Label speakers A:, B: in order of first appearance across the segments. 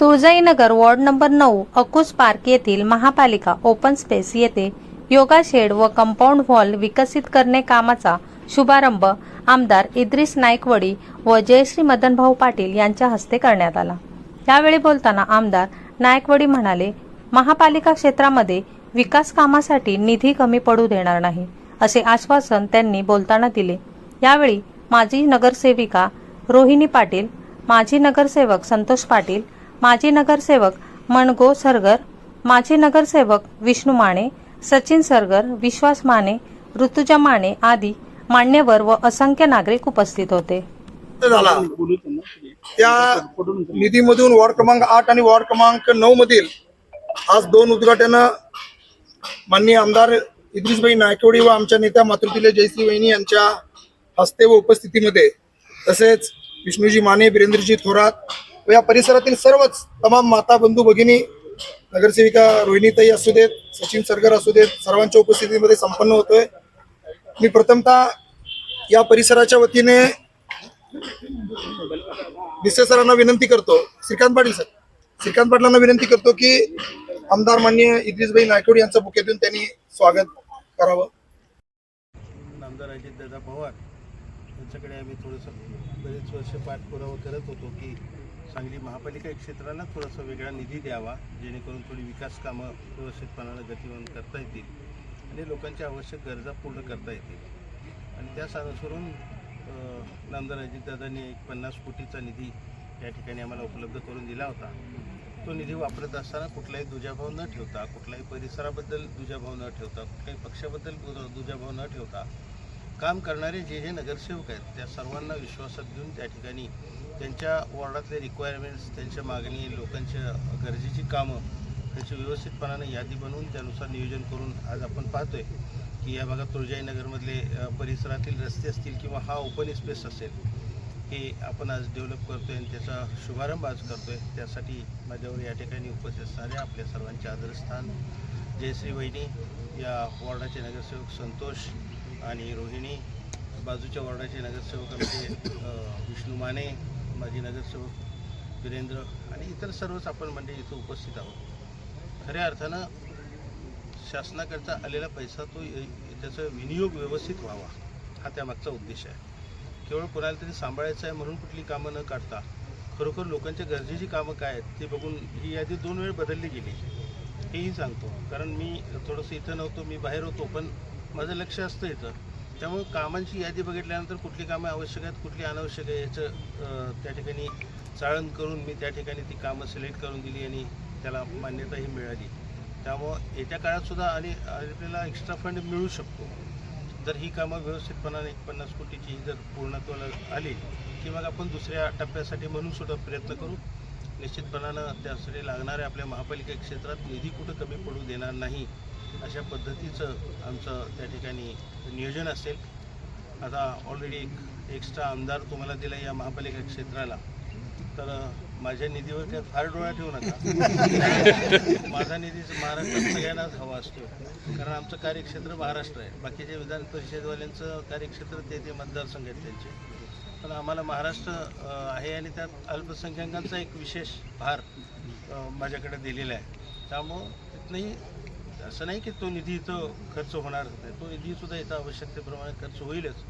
A: तुळजाईनगर ward number नऊ अकुस park येथील महापालिका ओपन स्पेस येथे योगा शेड व कंपाऊंड हॉल विकसित करणे कामाचा शुभारंभ आमदार इद्रिस नाईकवडी व जयश्री मदनभाऊ पाटील यांच्या हस्ते करण्यात आला. यावेळी बोलताना आमदार नायकवडी म्हणाले महापालिका क्षेत्रामध्ये विकास कामासाठी निधी कमी पडू देणार नाही असे आश्वासन त्यांनी बोलताना दिले. यावेळी माजी नगरसेविका रोहिणी पाटील माजी नगरसेवक संतोष पाटील माजी नगरसेवक मणगो सरगर माजी नगरसेवक विष्णू माने सचिन सरगर विश्वास माने ऋतुजा माने आदी मान्यवर व असंख्य नागरिक उपस्थित होते.
B: झाला. त्या निधीमधून वॉर्ड क्रमांक आठ आणि वॉर्ड क्रमांक नऊ मधील आज दोन उद्घाटन माननीय आमदार इद्रिसबाई नायकवडी व आमच्या नेत्या मातृतिले जयश्री वहिनी यांच्या हस्ते व उपस्थितीमध्ये तसेच विष्णूजी माने बिरेंद्रजी थोरात व या परिसरातील सर्वच तमाम माता बंधू भगिनी नगरसेविका रोहिणीताई असू देत सचिन सरगर असू देत सर्वांच्या उपस्थितीमध्ये संपन्न होतोय. मी प्रथमतः या परिसराच्या वतीने दिसे सरांना विनंती करतो श्रीकांत पाटील सर श्रीकांत पाटलांना विनंती करतो की आमदार मान्य इद्रिसबाई नायकोड यांचं बुकेतून त्यांनी स्वागत करावं.
C: आमदार अजितदादा पवार त्यांच्याकडे आम्ही थोडंसं बरेच वर्ष पाठपुरावा करत होतो की सांगली महापालिका क्षेत्राला थोडासा वेगळा निधी द्यावा जेणेकरून थोडी विकास कामं व्यवस्थितपणानं गतिमान करता येतील आणि लोकांच्या आवश्यक गरजा पूर्ण करता येतील. आणि त्या अनुसरून नामदार अजितदादांनी एक पन्नास कोटीचा निधी या ठिकाणी आम्हाला उपलब्ध करून दिला होता. तो निधी वापरत असताना कुठलाही दुजाभाव न ठेवता कुठलाही परिसराबद्दल दुजाभाव न ठेवता कुठल्याही पक्षाबद्दल दुजाभाव न ठेवता काम करणारे जे जे नगरसेवक आहेत त्या सर्वांना विश्वासात घेऊन त्या ठिकाणी त्यांच्या वॉर्डातले रिक्वायरमेंट्स त्यांच्या मागणी लोकांच्या गरजेची कामं त्यांची व्यवस्थितपणाने यादी बनवून त्यानुसार नियोजन करून आज आपण पाहतोय की या भागात तुळजाईनगरमधले परिसरातील रस्ते असतील किंवा हा ओपन स्पेस असेल हे आपण आज डेव्हलप करतोय आणि त्याचा शुभारंभ आज करतोय. त्यासाठी माझ्यावर या ठिकाणी उपस्थित असणाऱ्या आपल्या सर्वांचे आदरस्थान जयश्री वहिनी या वॉर्डाचे नगरसेवक संतोष आणि रोहिणी बाजूच्या वॉर्डाचे नगरसेवक आमचे विष्णू माने माजी नगरसेवक वीरेंद्र आणि इतर सर्वच आपण म्हणजे इथं उपस्थित आहोत. खऱ्या अर्थानं शासनाकडचा आलेला पैसा तो त्याचा विनियोग व्यवस्थित व्हावा हा त्यामागचा उद्देश आहे. केवळ कोणाला तरी सांभाळायचं आहे म्हणून कुठली कामं न काढता खरोखर लोकांच्या गरजेची कामं काय आहेत ते बघून ही यादी दोन वेळ बदलली गेली. हेही सांगतो. कारण मी थोडंसं इथं नव्हतो मी बाहेर होतो पण माझं लक्ष असतं इथं. त्यामुळे कामांची यादी बघितल्यानंतर कुठली कामं आवश्यक आहेत कुठली अनावश्यक आहे याचं त्या ठिकाणी चाळण करून मी त्या ठिकाणी ती कामं सिलेक्ट करून दिली आणि त्याला मान्यताही मिळाली. त्यामुळं येत्या काळातसुद्धा आणि आपल्याला एक्स्ट्रा फंड मिळू शकतो. जर ही कामं व्यवस्थितपणाने एक पन्नास कोटीची जर पूर्णत्वाला आली की मग आपण दुसऱ्या टप्प्यासाठी म्हणून सुद्धा प्रयत्न करू. निश्चितपणानं त्यासाठी लागणाऱ्या आपल्या महापालिका क्षेत्रात निधी कुठं कमी पडू देणार नाही अशा पद्धतीचं आमचं त्या ठिकाणी नियोजन असेल. आता ऑलरेडी एक एक्स्ट्रा आमदार तुम्हाला दिला या महापालिका क्षेत्राला. तर माझ्या निधीवर काय फार डोळा ठेवू नका. माझा निधी महाराष्ट्रात सगळ्यांनाच हवा असतो. कारण आमचं कार्यक्षेत्र महाराष्ट्र आहे. बाकीचे विधान परिषदवाल्यांचं कार्यक्षेत्र ते ते मतदारसंघ आहेत त्यांचे. पण आम्हाला महाराष्ट्र आहे आणि त्यात अल्पसंख्याकांचा एक विशेष भार माझ्याकडे दिलेला आहे. त्यामुळं तिथनंही असं नाही की तो निधी इथं खर्च होणार नाही. तो निधीसुद्धा इथं आवश्यकतेप्रमाणे खर्च होईलच.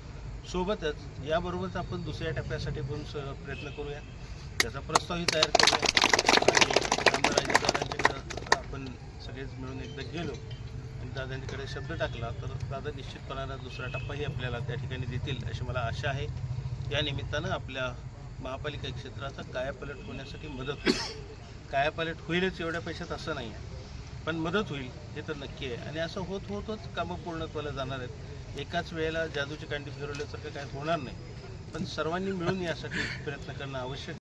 C: सोबतच याबरोबरच आपण दुसऱ्या टप्प्यासाठी पण प्रयत्न करूया. त्याचा प्रस्तावही तयार करूया. आणि आमदार आपण सगळेच मिळून एकदा गेलो आणि दादांकडे शब्द टाकला तर दादा निश्चितपणानं दुसरा टप्पाही आपल्याला त्या ठिकाणी देतील अशी मला आशा आहे. या निमित्तानं आपल्या महापालिका क्षेत्राचा कायापालट होण्यासाठी मदत होईल. कायापालट होईलच एवढ्या पैशात असं नाही आहे. पण मदत होईल हे तर नक्की आहे. आणि असं होत होतच कामं पूर्णत्वाला जाणार आहेत. एकाच वेळेला जादूची कांडी फिरवल्यासारखं काय होणार नाही. पण सर्वांनी मिळून यासाठी प्रयत्न करणं आवश्यक